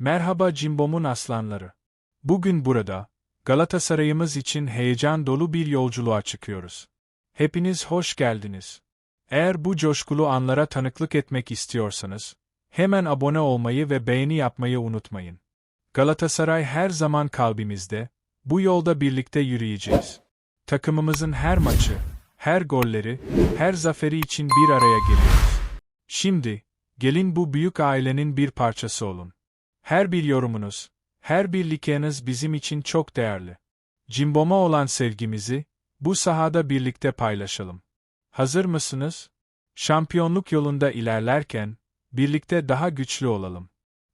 Merhaba Cimbom'un aslanları. Bugün burada, Galatasaray'ımız için heyecan dolu bir yolculuğa çıkıyoruz. Hepiniz hoş geldiniz. Eğer bu coşkulu anlara tanıklık etmek istiyorsanız, hemen abone olmayı ve beğeni yapmayı unutmayın. Galatasaray her zaman kalbimizde, bu yolda birlikte yürüyeceğiz. Takımımızın her maçı, her golleri, her zaferi için bir araya geliyoruz. Şimdi, gelin bu büyük ailenin bir parçası olun. Her bir yorumunuz, her bir likeniz bizim için çok değerli. Cimbom'a olan sevgimizi, bu sahada birlikte paylaşalım. Hazır mısınız? Şampiyonluk yolunda ilerlerken, birlikte daha güçlü olalım.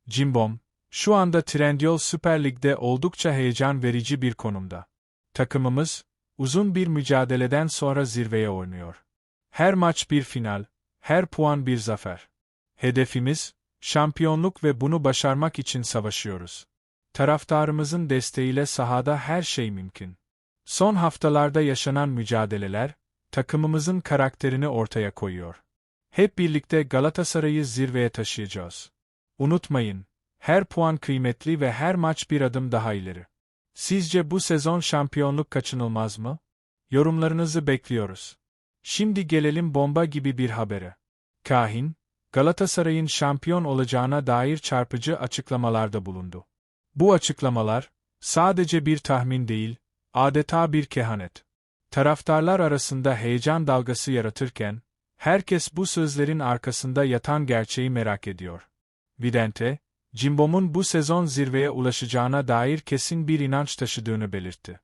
Cimbom, şu anda Trendyol Süper Lig'de oldukça heyecan verici bir konumda. Takımımız, uzun bir mücadeleden sonra zirveye oynuyor. Her maç bir final, her puan bir zafer. Hedefimiz, şampiyonluk ve bunu başarmak için savaşıyoruz. Taraftarımızın desteğiyle sahada her şey mümkün. Son haftalarda yaşanan mücadeleler, takımımızın karakterini ortaya koyuyor. Hep birlikte Galatasaray'ı zirveye taşıyacağız. Unutmayın, her puan kıymetli ve her maç bir adım daha ileri. Sizce bu sezon şampiyonluk kaçınılmaz mı? Yorumlarınızı bekliyoruz. Şimdi gelelim bomba gibi bir habere. Kahin, Galatasaray'ın şampiyon olacağına dair çarpıcı açıklamalarda bulundu. Bu açıklamalar, sadece bir tahmin değil, adeta bir kehanet. Taraftarlar arasında heyecan dalgası yaratırken, herkes bu sözlerin arkasında yatan gerçeği merak ediyor. Vidente, Cimbom'un bu sezon zirveye ulaşacağına dair kesin bir inanç taşıdığını belirtti.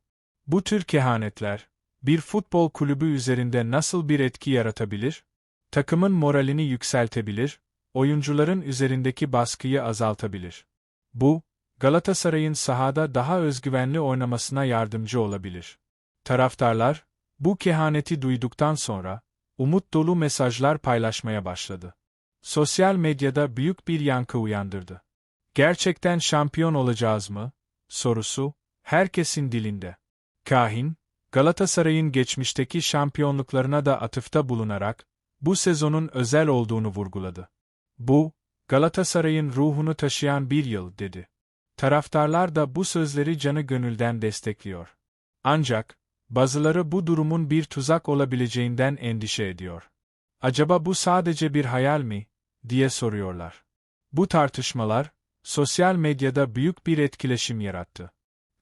Bu tür kehanetler, bir futbol kulübü üzerinde nasıl bir etki yaratabilir? Takımın moralini yükseltebilir, oyuncuların üzerindeki baskıyı azaltabilir. Bu, Galatasaray'ın sahada daha özgüvenli oynamasına yardımcı olabilir. Taraftarlar, bu kehaneti duyduktan sonra, umut dolu mesajlar paylaşmaya başladı. Sosyal medyada büyük bir yankı uyandırdı. Gerçekten şampiyon olacağız mı? sorusu, herkesin dilinde. Kahin, Galatasaray'ın geçmişteki şampiyonluklarına da atıfta bulunarak, bu sezonun özel olduğunu vurguladı. Bu, Galatasaray'ın ruhunu taşıyan bir yıl, dedi. Taraftarlar da bu sözleri canı gönülden destekliyor. Ancak, bazıları bu durumun bir tuzak olabileceğinden endişe ediyor. Acaba bu sadece bir hayal mi, diye soruyorlar. Bu tartışmalar, sosyal medyada büyük bir etkileşim yarattı.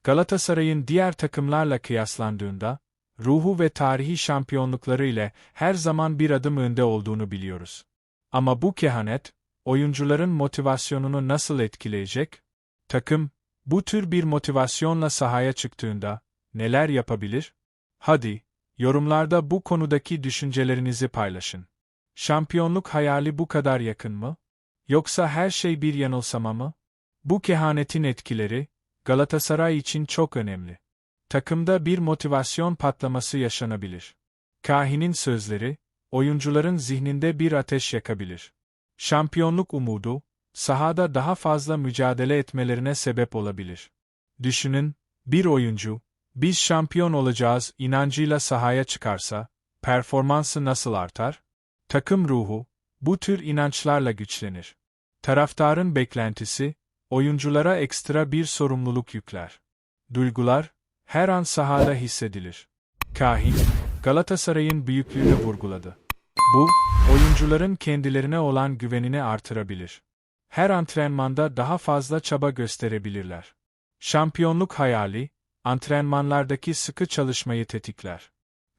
Galatasaray'ın diğer takımlarla kıyaslandığında, ruhu ve tarihi şampiyonlukları ile her zaman bir adım önde olduğunu biliyoruz. Ama bu kehanet, oyuncuların motivasyonunu nasıl etkileyecek? Takım, bu tür bir motivasyonla sahaya çıktığında, neler yapabilir? Hadi, yorumlarda bu konudaki düşüncelerinizi paylaşın. Şampiyonluk hayali bu kadar yakın mı? Yoksa her şey bir yanılsama mı? Bu kehanetin etkileri, Galatasaray için çok önemli. Takımda bir motivasyon patlaması yaşanabilir. Kahin'in sözleri, oyuncuların zihninde bir ateş yakabilir. Şampiyonluk umudu, sahada daha fazla mücadele etmelerine sebep olabilir. Düşünün, bir oyuncu, biz şampiyon olacağız inancıyla sahaya çıkarsa, performansı nasıl artar? Takım ruhu, bu tür inançlarla güçlenir. Taraftarın beklentisi, oyunculara ekstra bir sorumluluk yükler. Duygular, her an sahada hissedilir. Kahin, Galatasaray'ın büyüklüğünü vurguladı. Bu, oyuncuların kendilerine olan güvenini artırabilir. Her antrenmanda daha fazla çaba gösterebilirler. Şampiyonluk hayali, antrenmanlardaki sıkı çalışmayı tetikler.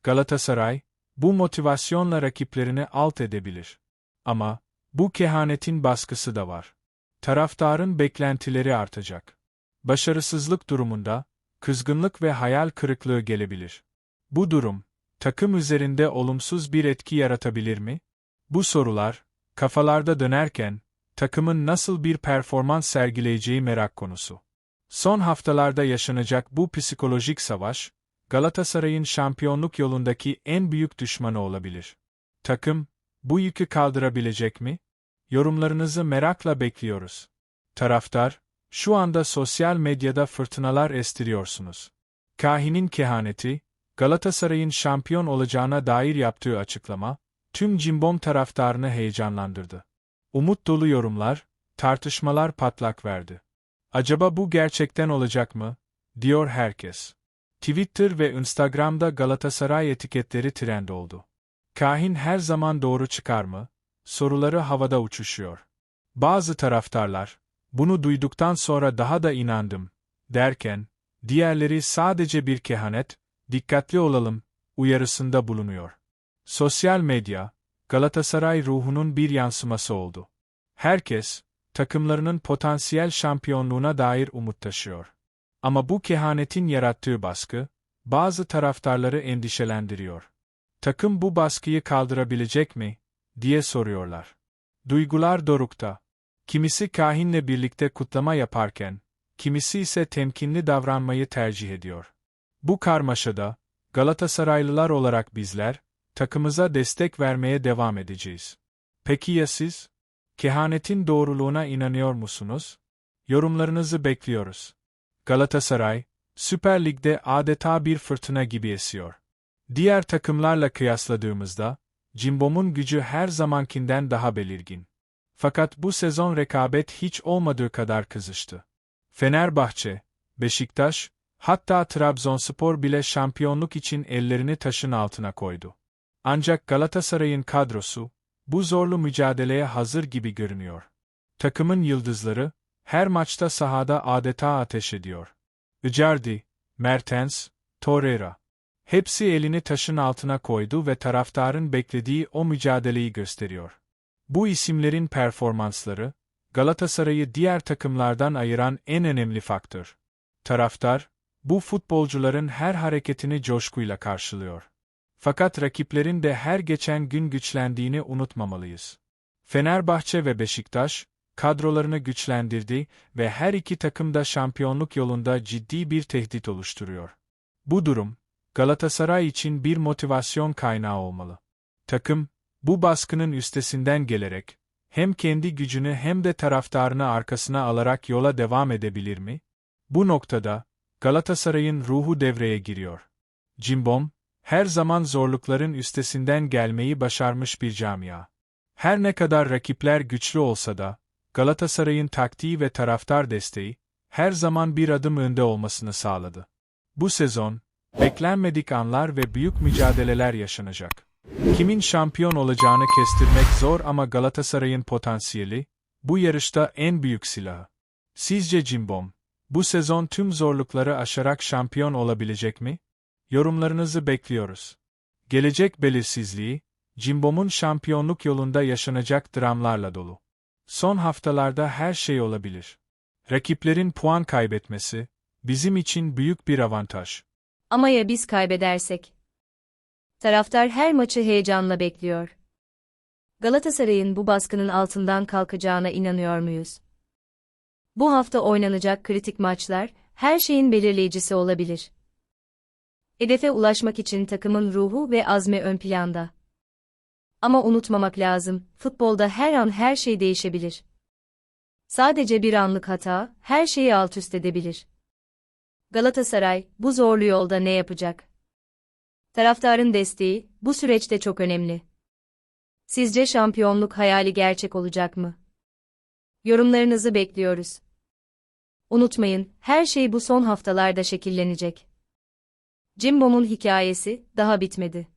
Galatasaray, bu motivasyonla rakiplerini alt edebilir. Ama, bu kehanetin baskısı da var. Taraftarın beklentileri artacak. Başarısızlık durumunda, kızgınlık ve hayal kırıklığı gelebilir. Bu durum, takım üzerinde olumsuz bir etki yaratabilir mi? Bu sorular, kafalarda dönerken, takımın nasıl bir performans sergileyeceği merak konusu. Son haftalarda yaşanacak bu psikolojik savaş, Galatasaray'ın şampiyonluk yolundaki en büyük düşmanı olabilir. Takım, bu yükü kaldırabilecek mi? Yorumlarınızı merakla bekliyoruz. Taraftar, şu anda sosyal medyada fırtınalar estiriyorsunuz. Kahinin kehaneti, Galatasaray'ın şampiyon olacağına dair yaptığı açıklama, tüm cimbom taraftarını heyecanlandırdı. Umut dolu yorumlar, tartışmalar patlak verdi. Acaba bu gerçekten olacak mı? diyor herkes. Twitter ve Instagram'da Galatasaray etiketleri trend oldu. Kahin her zaman doğru çıkar mı? Soruları havada uçuşuyor. Bazı taraftarlar, bunu duyduktan sonra daha da inandım, derken, diğerleri sadece bir kehanet, dikkatli olalım, uyarısında bulunuyor. Sosyal medya, Galatasaray ruhunun bir yansıması oldu. Herkes, takımlarının potansiyel şampiyonluğuna dair umut taşıyor. Ama bu kehanetin yarattığı baskı, bazı taraftarları endişelendiriyor. Takım bu baskıyı kaldırabilecek mi, diye soruyorlar. Duygular dorukta. Kimisi kahinle birlikte kutlama yaparken, kimisi ise temkinli davranmayı tercih ediyor. Bu karmaşada, Galatasaraylılar olarak bizler, takımıza destek vermeye devam edeceğiz. Peki ya siz? Kehanetin doğruluğuna inanıyor musunuz? Yorumlarınızı bekliyoruz. Galatasaray, Süper Lig'de adeta bir fırtına gibi esiyor. Diğer takımlarla kıyasladığımızda, Cimbom'un gücü her zamankinden daha belirgin. Fakat bu sezon rekabet hiç olmadığı kadar kızıştı. Fenerbahçe, Beşiktaş, hatta Trabzonspor bile şampiyonluk için ellerini taşın altına koydu. Ancak Galatasaray'ın kadrosu, bu zorlu mücadeleye hazır gibi görünüyor. Takımın yıldızları, her maçta sahada adeta ateş ediyor. Icardi, Mertens, Torreira. Hepsi elini taşın altına koydu ve taraftarın beklediği o mücadeleyi gösteriyor. Bu isimlerin performansları, Galatasaray'ı diğer takımlardan ayıran en önemli faktör. Taraftar, bu futbolcuların her hareketini coşkuyla karşılıyor. Fakat rakiplerin de her geçen gün güçlendiğini unutmamalıyız. Fenerbahçe ve Beşiktaş, kadrolarını güçlendirdi ve her iki takım da şampiyonluk yolunda ciddi bir tehdit oluşturuyor. Bu durum, Galatasaray için bir motivasyon kaynağı olmalı. Takım, bu baskının üstesinden gelerek, hem kendi gücünü hem de taraftarını arkasına alarak yola devam edebilir mi? Bu noktada, Galatasaray'ın ruhu devreye giriyor. Cimbom, her zaman zorlukların üstesinden gelmeyi başarmış bir camia. Her ne kadar rakipler güçlü olsa da, Galatasaray'ın taktiği ve taraftar desteği, her zaman bir adım önde olmasını sağladı. Bu sezon, beklenmedik anlar ve büyük mücadeleler yaşanacak. Kimin şampiyon olacağını kestirmek zor ama Galatasaray'ın potansiyeli, bu yarışta en büyük silahı. Sizce Cimbom, bu sezon tüm zorlukları aşarak şampiyon olabilecek mi? Yorumlarınızı bekliyoruz. Gelecek belirsizliği, Cimbom'un şampiyonluk yolunda yaşanacak dramlarla dolu. Son haftalarda her şey olabilir. Rakiplerin puan kaybetmesi, bizim için büyük bir avantaj. Ama ya biz kaybedersek? Taraftar her maçı heyecanla bekliyor. Galatasaray'ın bu baskının altından kalkacağına inanıyor muyuz? Bu hafta oynanacak kritik maçlar, her şeyin belirleyicisi olabilir. Hedefe ulaşmak için takımın ruhu ve azmi ön planda. Ama unutmamak lazım, futbolda her an her şey değişebilir. Sadece bir anlık hata, her şeyi alt üst edebilir. Galatasaray, bu zorlu yolda ne yapacak? Taraftarın desteği, bu süreçte çok önemli. Sizce şampiyonluk hayali gerçek olacak mı? Yorumlarınızı bekliyoruz. Unutmayın, her şey bu son haftalarda şekillenecek. Cimbom'un hikayesi daha bitmedi.